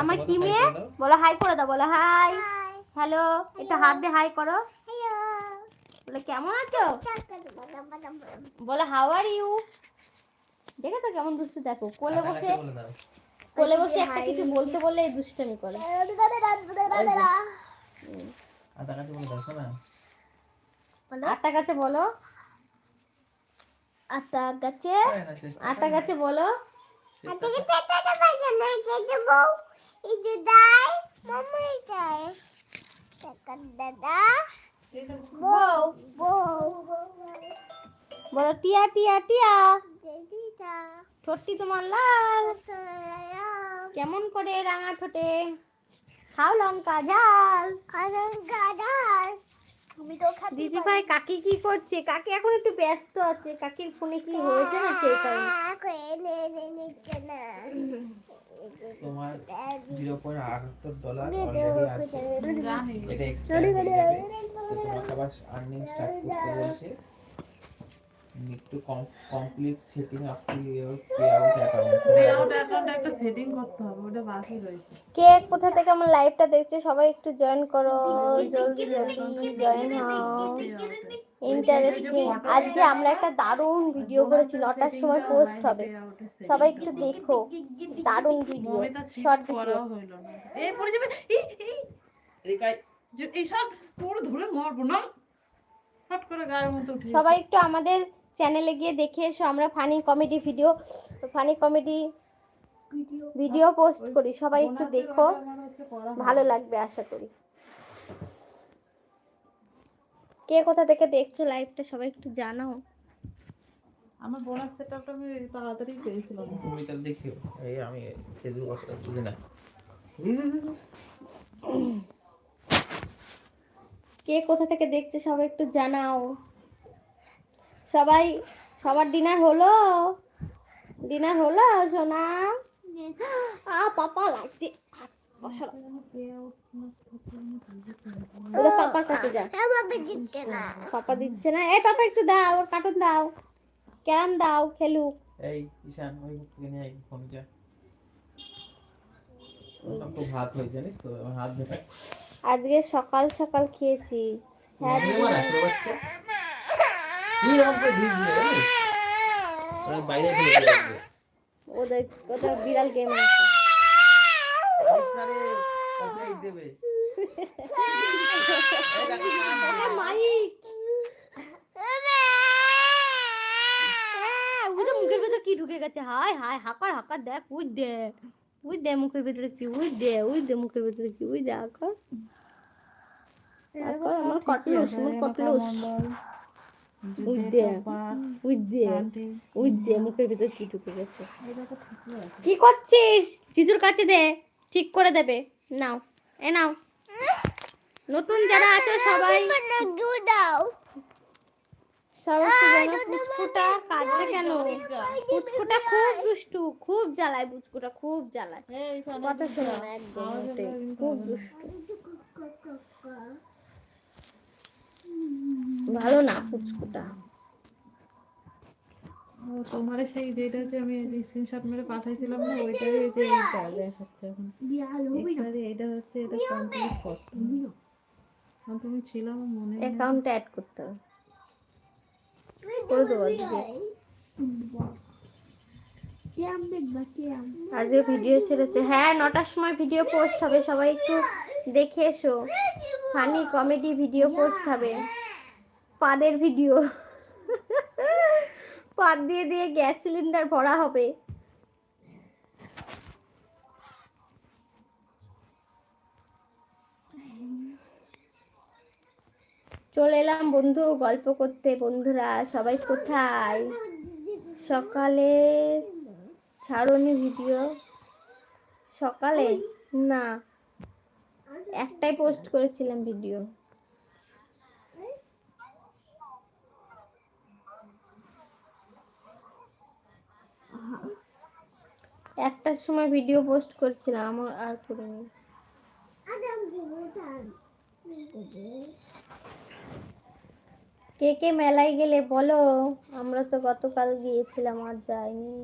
আমার কি মেয়ে? বলো। হাই করে দাও বলো হাই হ্যালো একটু হাত দিয়ে হাই করো। বলে কেমন আছো? বলো হাউ আর ইউ দেখেছ কেমন দুষ্টু? দেখো কোলে বসে কোলে বসে একটা কিছু বলতে বললে এই দুষ্টামি করে। আদা কাছে বলো আটা গাছে বলো। আটা গাছে চেষ্টা আটা গাছে বলো। বলো টিয়া টিয়া টিয়া। ঠোঁটটি তোমার লাল। কেমন করে রাঙা ঠোঁটে? খাও লঙ্কা ঝাল। দিদি ভাই কাকি কি করছে? কাকি এখন একটু ব্যস্ত আছে। কাকির ফোনে কি হয়েছে না সেই কারণে। তোমার জিরো পয়েন্ট আটাত্তর ডলার অলরেডি আছে। এটা এক্সপায়ার হয়ে যাবে। তো তোমাকে আবার আর্নিং স্টার্ট করতে বলছে। Need to complete setting up to your payout account payout অ্যাকাউন্টে একটা সেটিং করতে হবে ওটা বাকি রয়েছে কে কোথা থেকে আমার লাইভটা দেখছে সবাই একটু জয়েন করো জলদি জলদি জয়েন হও ইন্টারেস্টিং আজকে আমরা একটা দারুণ ভিডিও করেছি নটার সময় পোস্ট হবে সবাই একটু দেখো দারুণ ভিডিও শর্ট ভিডিও এই পড়ে যাবে এই এই এদিকে এই সব পুরো ধরে মরবো না ফট করে গায়ের মতো উঠে সবাই একটু আমাদের চ্যানেলে গিয়ে দেখে এসো আমরা funny comedy video funny comedy video post করি। সবাই একটু দেখো। ভালো লাগবে আশা করি। কে কোথা থেকে দেখছ লাইভটা সবাই একটু জানাও। আমার বোনাস সেটআপটা আমি তাড়াতাড়ি পেয়েছিলাম। তুমি তার দেখো এই আমি ফেসবুক কথা বুঝি না। কে কোথা থেকে দেখছে সবাই একটু জানাও। সবাই সবার ডিনার হলো? ডিনার হলো সোনা? আ পাপা লাগছে। পাপার কাছে যা। পাপা দিচ্ছে না। এই পাপা একটু দাও ওর কার্টুন দাও। ক্যারাম দাও খেলুক। এই ঈশান ওই থেকে নিয়ে ফোন যা। আমার খুব জানিস তো? হাত আজকে সকাল সকাল খেয়েছি। হ্যাঁ আমাকে ওরা বাইরে ফেলে ওদের বিড়াল গেম আছে। সারে কমপ্লেট দেবে। মাইক! মুখের ভেতর কি ঢুকে গেছে? হাই হাই হাকার হাকার দেখ উই দে উই দে মুখের ভেতরে কি উই দে উই দে মুখের ভেতরে কি উই দে আকর আকর আমার কটলুস আমার কটলুস মুখের ভেতর কি ঢুকে গেছে। কি করছিস? জিজুর কাছে দে ঠিক করে দেবে। নাও এ নাও। নতুন যারা আছে সবাই পুচকুটা কাঁদছে কেন? পুচকুটা খুব দুষ্টু খুব জ্বালায় পুচকুটা খুব জ্বালায়। কথা শোনে না একদম খুব দুষ্টু। ভালো না পুচকুটা ও, তোমার সেই যেটা হচ্ছে আমি স্ক্রিনশট মেরে পাঠাইছিলাম না ওইটারই এই যে এইটা দেখাচ্ছে এখন। এখানে এটা হচ্ছে এটা কমপ্লিট করতে। কারণ তুমি ছিল আমার মনে। অ্যাকাউন্টে অ্যাড করতে হবে। করে দেবো আজকে। ভিডিও ছেড়েছে। হ্যাঁ নটার সময় ভিডিও পোস্ট হবে। সবাই একটু দেখে এসো। ফানি কমেডি ভিডিও পোস্ট হবে। পাদের ভিডিও। পাদ দিয়ে দিয়ে গ্যাস সিলিন্ডার ভরা হবে। চলে এলাম বন্ধু, গল্প করতে। বন্ধুরা, সবাই কোথায়? সকালে ছাড়নি ভিডিও? সকালে? না, একটাই পোস্ট করেছিলাম ভিডিও একটার সময় ভিডিও পোস্ট করছিলাম, আমার আর করিনি। কে কে মেলায় গেলে বলো? আমরা তো গতকাল গিয়েছিলাম, আর যাইনি।